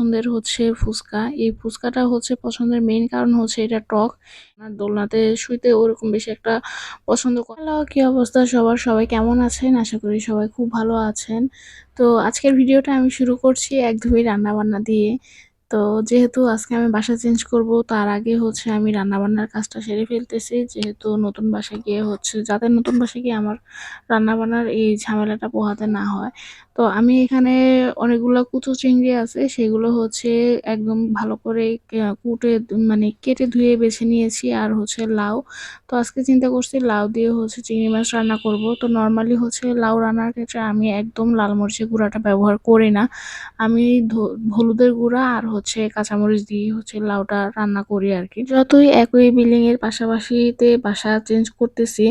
পছন্দের হচ্ছে ফুচকা। এই ফুচকাটা হচ্ছে পছন্দের মেইন কারণ হচ্ছে এটা টক। আর দোলনাতে শুইতে ওরকম বেশি একটা পছন্দ হ্যালো, কি অবস্থা? সবার সবাই কেমন আছেন? আশা করি সবাই খুব ভালো আছেন। তো আজকের ভিডিওটা আমি শুরু করছি একদমই রান্নাবান্না দিয়ে। তো যেহেতু আজকে আমি বাসা চেঞ্জ করব, তার আগে হচ্ছে আমি রান্নাবান্নার কাজটা সেরে ফেলতেছি। যেহেতু নতুন বাসায় গিয়ে হচ্ছে, যাতে নতুন বাসায় গিয়ে আমার রান্নাবান্নার এই ঝামেলাটা পোহাতে না হয়। তো আমি এখানে অনেকগুলো কুচো চিংড়ি আছে, সেগুলো হচ্ছে একদম ভালো করে কুটে মানে কেটে ধুয়ে বেছে নিয়েছি, আর হচ্ছে লাউ। তো আজকে চিন্তা করছি লাউ দিয়ে হচ্ছে চিংড়ি মাছ রান্না করব। তো নর্মালি হচ্ছে লাউ রান্নার ক্ষেত্রে আমি একদম লাল মরিচের গুঁড়াটা ব্যবহার করি না। আমি হলুদের গুঁড়া আর হচ্ছে কাঁচামরিচ দিয়ে হচ্ছে লাউটা রান্না করি আর কি যতই একই বিল্ডিং এর পাশাপাশিতে বাসা চেঞ্জ করতেছি,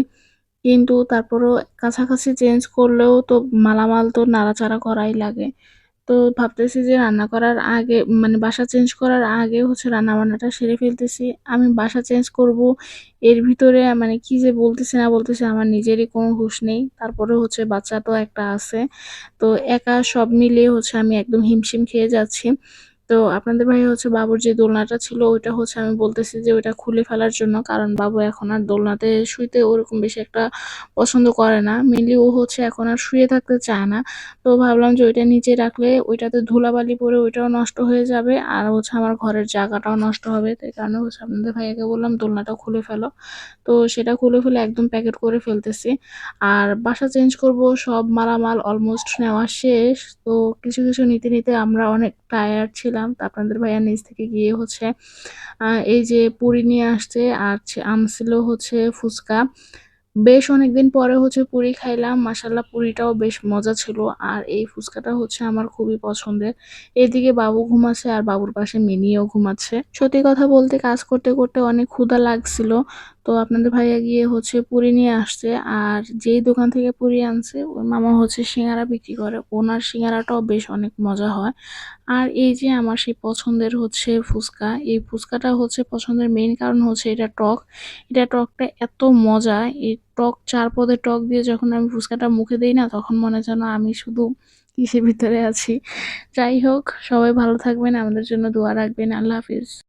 কিন্তু তারপরেও কাছাকাছি চেঞ্জ করলেও তো মালামাল তো নাড়াচাড়া করাই লাগে। তো ভাবতেছি যে রান্না করার আগে মানে বাসা চেঞ্জ করার আগে হচ্ছে রান্না বান্নাটা সেরে ফেলতেছি। আমি বাসা চেঞ্জ করব, এর ভিতরে মানে কি যে বলতেছি না বলতেছি আমার নিজেরই কোনো হুঁশ নেই। তারপরে হচ্ছে বাচ্চা তো একটা আছে, তো একা সব মিলিয়ে হচ্ছে আমি একদম হিমশিম খেয়ে যাচ্ছি। তো আপনাদের ভাই হচ্ছে বাবুর যে দোলনাটা ছিল, ওইটা হচ্ছে আমি বলতেছি যে ওইটা খুলে ফেলার জন্য, কারণ বাবু এখন আর দোলনাতে শুইতে ওরকম বেশি একটা পছন্দ করে না। মেনলি ও হচ্ছে এখন আর শুয়ে থাকতে চায় না। তো ভাবলাম যে ওইটা নিচে রাখলে ওইটাতে ধুলাবালি পরে ওইটাও নষ্ট হয়ে যাবে, আর হচ্ছে আমার ঘরের জায়গাটাও নষ্ট হবে। তাই কারণে হচ্ছে আপনাদের ভাইয়াকে বললাম দোলনাটা খুলে ফেলো। তো সেটা খুলে ফেলে একদম প্যাকেট করে ফেলতেছি। আর বাসা চেঞ্জ করব, সব মালামাল অলমোস্ট নেওয়া শেষ। তো কিছু কিছু নিতে নিতে আমরা অনেক টায়ার্ড ছিলাম। তো আপনাদের ভাইয়া নিচ থেকে গিয়ে হচ্ছে এই যে পুরি নিয়ে আসছে আর আনছিল হচ্ছে ফুচকা। বেশ অনেকদিন পরে হচ্ছে পুরি খাইলাম। মাসাল্লাহ পুরিটাও বেশ মজা ছিল আর এই ফুচকাটা হচ্ছে আমার খুবই পছন্দের। এদিকে বাবু ঘুমাচ্ছে আর বাবুর পাশে মিনিও ঘুমাচ্ছে। সত্যি কথা বলতে কাজ করতে করতে অনেক ক্ষুধা লাগছিল। তো আপনাদের ভাইয়া গিয়ে হচ্ছে পুরি নিয়ে আসছে, আর যেই দোকান থেকে পুরি আনছে ওই মামা হচ্ছে সিঙ্গারা বিক্রি করে। ওনার সিঙ্গারাটাও বেশ অনেক মজা হয়। আর এই যে আমার সেই পছন্দের হচ্ছে ফুচকা, এই ফুচকাটা হচ্ছে পছন্দের মেইন কারণ হচ্ছে এটা টক। এটা টকটা এত মজা, এই টক চার পদের টক দিয়ে যখন আমি ফুচকাটা মুখে দিই না, তখন মনে যেন আমি শুধু কিসের ভিতরে আছি। যাই হোক, সবাই ভালো থাকবেন, আমাদের জন্য দোয়া রাখবেন। আল্লাহ হাফিজ।